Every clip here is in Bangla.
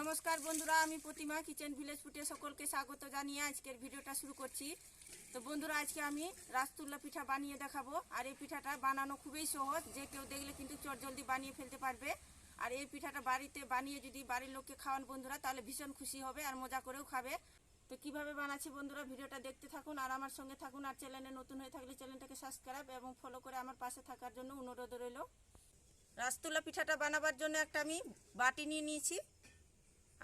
নমস্কার বন্ধুরা, আমি প্রতিমা কিচেন ভিলেজ ফুটে সকলকে স্বাগত জানিয়ে আজকের ভিডিওটা শুরু করছি। তো বন্ধুরা, আজকে আমি রাসতুল্লা পিঠা বানিয়ে দেখাবো। আর এই পিঠাটা বানানো খুবই সহজ, যে কেউ দেখলে কিন্তু চটজলদি বানিয়ে ফেলতে পারবে। আর এই পিঠাটা বাড়িতে বানিয়ে যদি বাড়ির লোককে খাওয়ান বন্ধুরা, তাহলে ভীষণ খুশি হবে আর মজা করেও খাবে। তো কীভাবে বানাচ্ছি বন্ধুরা, ভিডিওটা দেখতে থাকুন আর আমার সঙ্গে থাকুন। আর চ্যানেলে নতুন হয়ে থাকলে চ্যানেলটাকে সাবস্ক্রাইব এবং ফলো করে আমার পাশে থাকার জন্য অনুরোধ রইল। রাসতুল্লা পিঠাটা বানাবার জন্য একটা আমি বাটি নিয়ে নিয়েছি।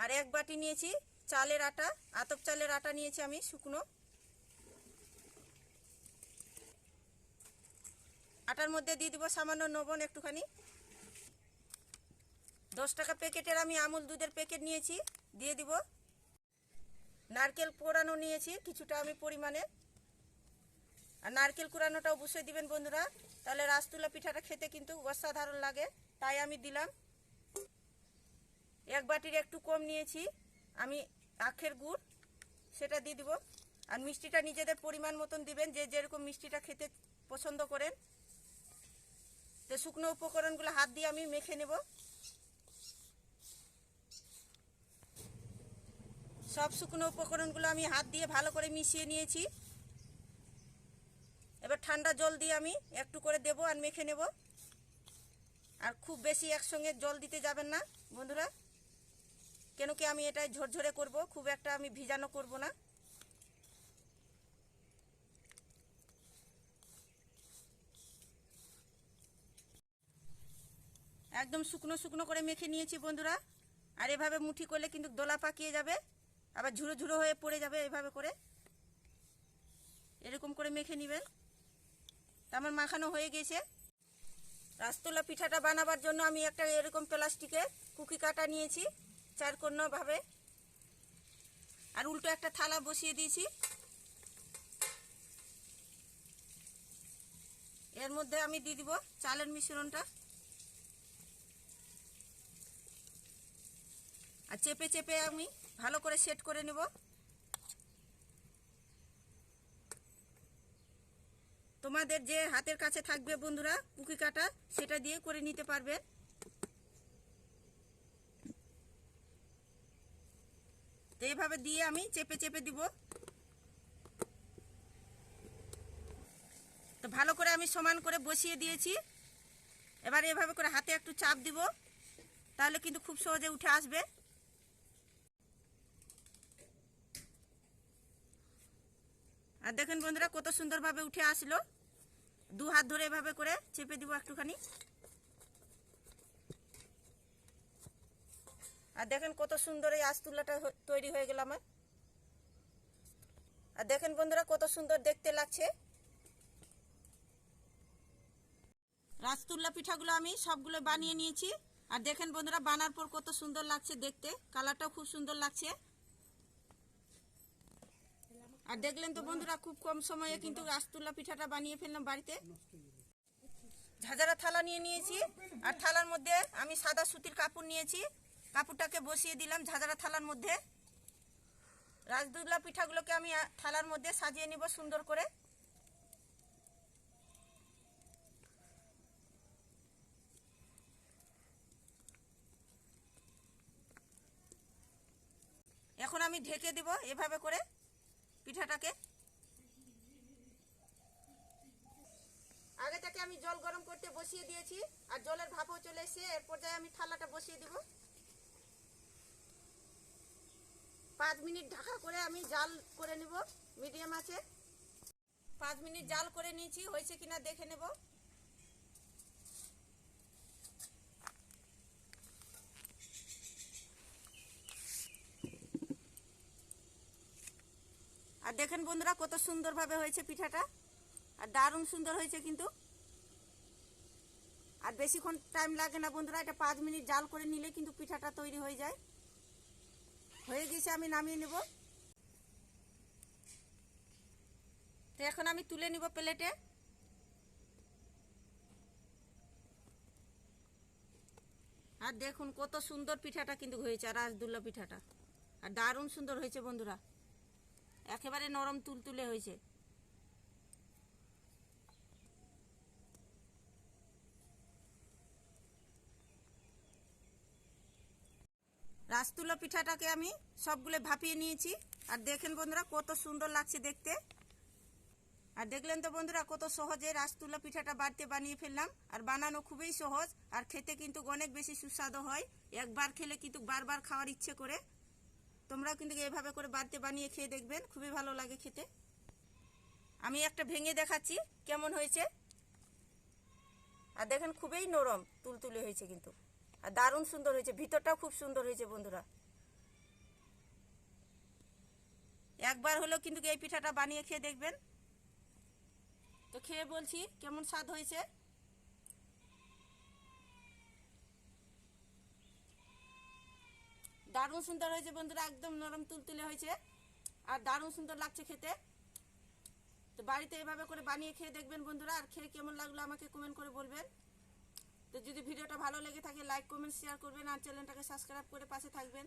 আর এক বাটি নিয়েছি চালের আটা, আতপ চালের আটা নিয়েছি আমি, শুকনো। আটার মধ্যে দিয়ে দিব সামান্য লবণ একটুখানি। দশ টাকা প্যাকেটের আমি আমুল দুধের প্যাকেট নিয়েছি, দিয়ে দিব। নারকেল কোরানো নিয়েছি, কিছুটা আমি পরিমাণে। আর নারকেল কোরানোটা অবশ্যই দিবেন বন্ধুরা, তাহলে রাসতুলা পিঠাটা খেতে কিন্তু অসাধারণ লাগে, তাই আমি দিলাম। এক বাটির একটু কম নিয়েছি। আমি আখের গুড়, সেটা দিয়ে দিব। আর মিষ্টিটা নিজেদের পরিমাণ মতন দিবেন, যে যেরকম মিষ্টিটা খেতে পছন্দ করেন। তো শুকনো উপকরণগুলো হাত দিয়ে আমি মেখে নেব। সব শুকনো উপকরণগুলো আমি হাত দিয়ে ভালো করে মিশিয়ে নিয়েছি। এবার ঠান্ডা জল দিয়ে আমি একটু করে দেব আর মেখে নেব। আর খুব বেশি একসঙ্গে জল দিতে যাবেন না, বন্ধুরা। কেন কি আমি এটা ঝরঝরে করব? খুব একটা আমি ভিজানো করব না। একদম শুকনো শুকনো করে মেখে নিয়েছি বন্ধুরা। আর এভাবে মুঠি করলে কিন্তু দোলা পাকিয়ে যাবে, আবার ঝুড়ো ঝুড়ো হয়ে পড়ে যাবে এভাবে করে। এরকম করে মেখে নেবেন। আমার মাখানো হয়ে গেছে। রাস্তলা পিঠাটা বানাবার জন্য আমি একটা এরকম প্লাস্টিকে কুকি কাটা নিয়েছি। চার ভাবে আর উল্টো একটা থালা বসিয়ে দিয়েছি। এর মধ্যে আমি দিয়ে দিব চালের মিশ্রণটা। আর চেপে চেপে আমি ভালো করে সেট করে নেব। তোমাদের যে হাতের কাছে থাকবে বন্ধুরা, কুকি কাটা, সেটা দিয়ে করে নিতে পারবে। তো এইভাবে দিয়ে আমি চেপে চেপে দিব। তো ভালো করে আমি সমান করে বসিয়ে দিয়েছি। এবার এভাবে করে হাতে একটু চাপ দিব, তাহলে কিন্তু খুব সহজে উঠে আসবে। আর দেখেন বন্ধুরা কত সুন্দরভাবে উঠে আসলো। দু হাত ধরে এভাবে করে চেপে দিব একটুখানি। আর দেখেন কত সুন্দর এই আস্তুলাটা তৈরি হয়ে গেল আমার। আর দেখেন বন্ধুরা কত সুন্দর দেখতে লাগছে। রাজতুল্লা পিঠাগুলো আমি সবগুলো বানিয়ে নিয়েছি। আর দেখেন বন্ধুরা বানার পর কত সুন্দর লাগছে দেখতে। কালারটাও খুব সুন্দর লাগছে। আর দেখলেন তো বন্ধুরা খুব কম সময়ে কিন্তু রাসতুল্লা পিঠাটা বানিয়ে ফেললাম বাড়িতে। ঝাঁঝারা থালা নিয়ে নিয়েছি। আর থালার মধ্যে আমি সাদা সুতির কাপড় নিয়েছি। কাপড়টাকে বসিয়ে দিলাম ঝাঁঝারা থালার মধ্যে। রাজদুল্লা পিঠাগুলোকে আমি থালার মধ্যে সাজিয়ে নিব সুন্দর করে। এখন আমি ঢেকে দেব এভাবে করে পিঠাটাকে। আগে থেকে আমি জল গরম করতে বসিয়ে দিয়েছি, আর জলের ভাপও চলে এসে এর পর্যায়ে আমি থালাটা বসিয়ে দিব পাঁচ মিনিট ঢাকা করে আমি জাল করে নেব, মিডিয়াম আছে। পাঁচ মিনিট জাল করে নিয়েছি, হয়েছে কিনা দেখে নেব। আর দেখেন বন্ধুরা কত সুন্দরভাবে হয়েছে পিঠাটা, আর দারুণ সুন্দর হয়েছে কিন্তু। আর বেশিক্ষণ টাইম লাগে না বন্ধুরা, এটা পাঁচ মিনিট জাল করে নিলে কিন্তু পিঠাটা তৈরি হয়ে যায়। হয়ে আমি নামিয়ে নেব। তো এখন আমি তুলে নিব প্লেটে। আর দেখুন কত সুন্দর পিঠাটা কিন্তু হয়েছে রাজদুল্লা পিঠাটা। আর দারুণ সুন্দর হয়েছে বন্ধুরা। একেবারে নরম তুলতুলে হয়েছে। রাস্তুলা পিঠাটাকে আমি সবগুলো ভাপিয়ে নিয়েছি। আর দেখেন বন্ধুরা, কত সুন্দর লাগছে দেখতে। আর দেখলেন তো বন্ধুরা, কত সহজে রাসতুলা পিঠাটা বাড়িতে বানিয়ে ফেললাম। আর বানানো খুবই সহজ, আর খেতে কিন্তু অনেক বেশি সুস্বাদু হয়। একবার খেলে কিন্তু বারবার খাওয়ার ইচ্ছে করে। তোমরাও কিন্তু এভাবে করে বাড়িতে বানিয়ে খেয়ে দেখবেন, খুবই ভালো লাগে খেতে। আমি একটা ভেঙে দেখাচ্ছি, কেমন হয়েছে? আর দেখেন খুবই নরম, তুলতুলে হয়েছে কিন্তু। আর দারুণ সুন্দর হয়েছে। ভিতরটাও খুব সুন্দর হয়েছে বন্ধুরা। একবার হলেও কিন্তু এই পিঠাটা বানিয়ে খেয়ে দেখবেন। তো খেয়ে বলছি, কেমন স্বাদ হয়েছে? দারুণ সুন্দর হয়েছে বন্ধুরা, একদম নরম তুলতুলে হয়েছে। আর দারুণ সুন্দর লাগছে খেতে। তো বাড়িতে এভাবে করে বানিয়ে খেয়ে দেখবেন বন্ধুরা, আর খেয়ে কেমন লাগল আমাকে কমেন্ট করে বলবেন। তো যদি ভিডিওটা ভালো লেগে থাকে লাইক কমেন্ট শেয়ার করবেন আর চ্যানেলটাকে সাবস্ক্রাইব করে পাশে থাকবেন।